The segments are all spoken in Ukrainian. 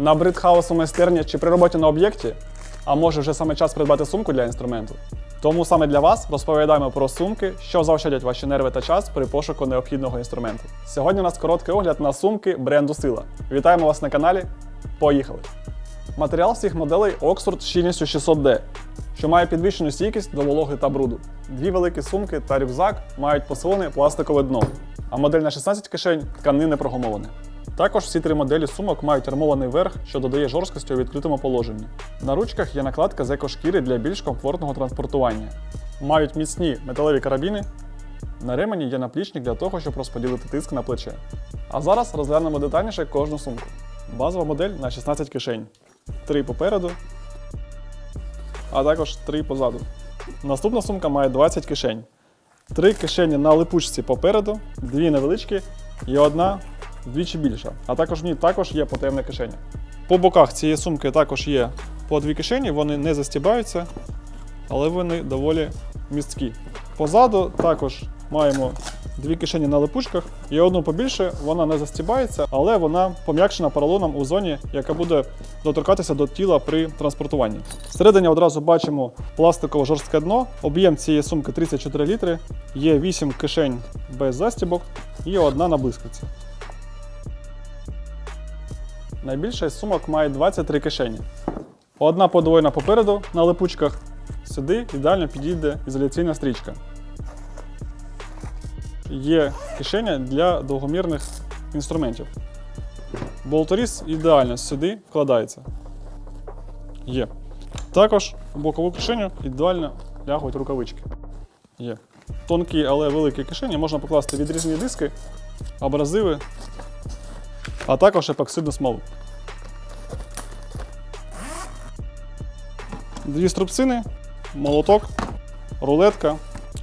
Набрид хаос у майстерні чи при роботі на об'єкті? А може вже саме час придбати сумку для інструменту? Тому саме для вас розповідаємо про сумки, що заощадять ваші нерви та час при пошуку необхідного інструменту. Сьогодні у нас короткий огляд на сумки бренду Сила. Вітаємо вас на каналі. Поїхали! Матеріал всіх моделей Oxford з щільністю 600D, що має підвищену стійкість до вологи та бруду. Дві великі сумки та рюкзак мають посилене пластикове дно, а модель на 16 кишень тканини прогумоване. Також всі три моделі сумок мають армований верх, що додає жорсткості у відкритому положенні. На ручках є накладка з екошкіри для більш комфортного транспортування. Мають міцні металеві карабіни. На ремені є наплічник для того, щоб розподілити тиск на плече. А зараз розглянемо детальніше кожну сумку. Базова модель на 16 кишень. Три попереду, а також три позаду. Наступна сумка має 20 кишень. Три кишені на липучці попереду, дві невеличкі і одна вдвічі більша. А також в ній також є потаємна кишеня. По боках цієї сумки також є по дві кишені, вони не застібаються, але вони доволі місткі. Позаду також маємо дві кишені на липучках і одну побільше, вона не застібається, але вона пом'якшена поролоном у зоні, яка буде доторкатися до тіла при транспортуванні. Всередині одразу бачимо пластикове жорстке дно. Об'єм цієї сумки 34 літри, є 8 кишень без застібок і одна на блискавці. Найбільша із сумок має 23 кишені. Одна подвоєна попереду на липучках. Сюди ідеально підійде ізоляційна стрічка. Є кишеня для довгомірних інструментів. Болторіз ідеально сюди вкладається. Є. Також в бокову кишеню ідеально лягають рукавички. Є. Тонкі, але великі кишені можна покласти відрізні диски, абразиви, а також епоксидну смолу. Дві струбцини, молоток, рулетка,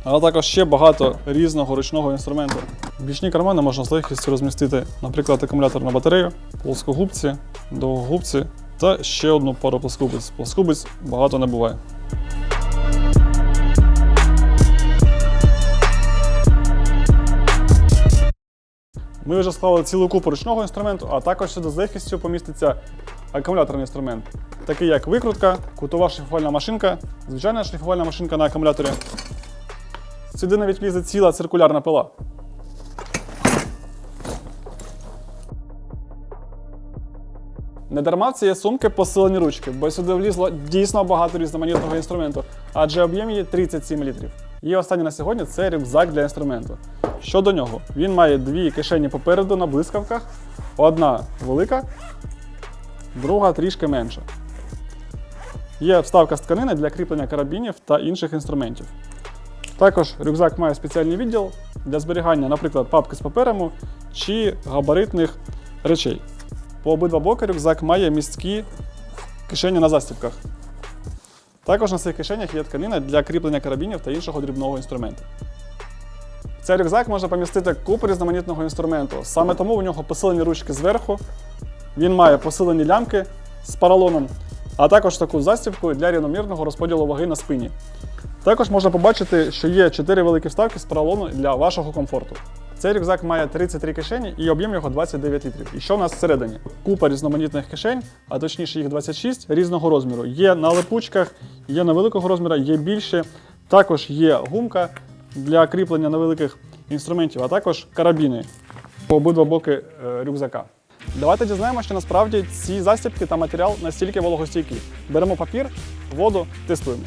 а також ще багато різного ручного інструменту. Бічні кармани можна з легкістю розмістити, наприклад, акумулятор на батарею, плоскогубці, довгогубці та ще одну пару плоскогубець. Плоскогубець багато не буває. Ми вже склали цілу купу ручного інструменту, а також сюди з легкістю поміститься акумуляторний інструмент, такий як викрутка, кутова шліфувальна машинка, звичайна шліфувальна машинка на акумуляторі. Сюди навіть влізе ціла циркулярна пила. Не дарма в цієї сумки посилені ручки, бо сюди влізло дійсно багато різноманітного інструменту, адже об'єм її 37 літрів. І останнє на сьогодні це рюкзак для інструменту. Щодо нього, він має дві кишені попереду на блискавках, одна велика, друга трішки менша. Є вставка з тканини для кріплення карабінів та інших інструментів. Також рюкзак має спеціальний відділ для зберігання, наприклад, папки з паперами чи габаритних речей. По обидва боки рюкзак має місткі кишені на застібках. Також на цих кишенях є тканина для кріплення карабінів та іншого дрібного інструменту. В цей рюкзак можна помістити купу різноманітного інструменту. Саме тому у нього посилені ручки зверху. Він має посилені лямки з паралоном, а також таку застібку для рівномірного розподілу ваги на спині. Також можна побачити, що є 4 великі вставки з поролону для вашого комфорту. Цей рюкзак має 33 кишені і об'єм його 29 літрів. І що в нас всередині? Купа різноманітних кишень, а точніше їх 26 різного розміру. Є на липучках, є на великого розміру, є більше. Також є гумка для кріплення невеликих інструментів, а також карабіни по обидва боки е, рюкзака. Давайте дізнаємося, що насправді ці застібки та матеріал настільки вологостійкі. Беремо папір, воду, тестуємо.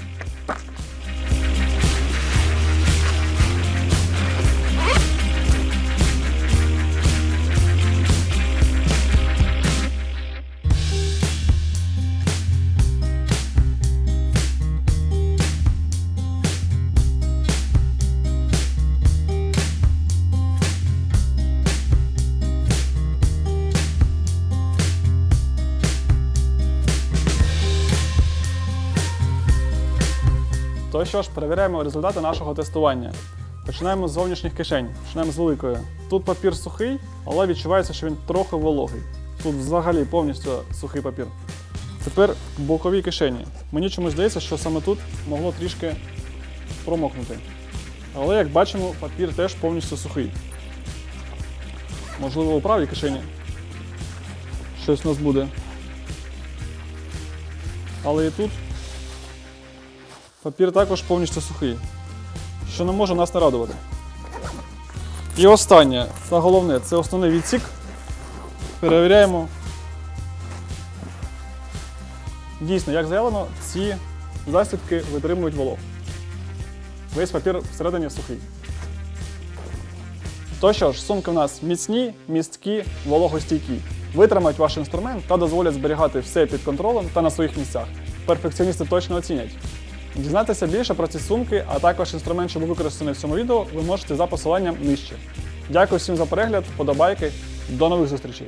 То що ж, перевіряємо результати нашого тестування. Починаємо з зовнішніх кишень. Починаємо з великої. Тут папір сухий, але відчувається, що він трохи вологий. Тут взагалі повністю сухий папір. Тепер бокові кишені. Мені чомусь здається, що саме тут могло трішки промокнути. Але як бачимо, папір теж повністю сухий. Можливо, у правій кишені щось у нас буде. Але і тут папір також повністю сухий, що не може нас не радувати. І останнє та головне це основний відсік. Перевіряємо. Дійсно, як заявлено, ці засібки витримують вологу. Весь папір всередині сухий. То що ж, сумки в нас міцні, місткі, вологостійкі. Витримають ваш інструмент та дозволять зберігати все під контролем та на своїх місцях. Перфекціоністи точно оцінять. Дізнатися більше про ці сумки, а також інструмент, що був використаний в цьому відео, ви можете за посиланням нижче. Дякую всім за перегляд, подобайки, до нових зустрічей!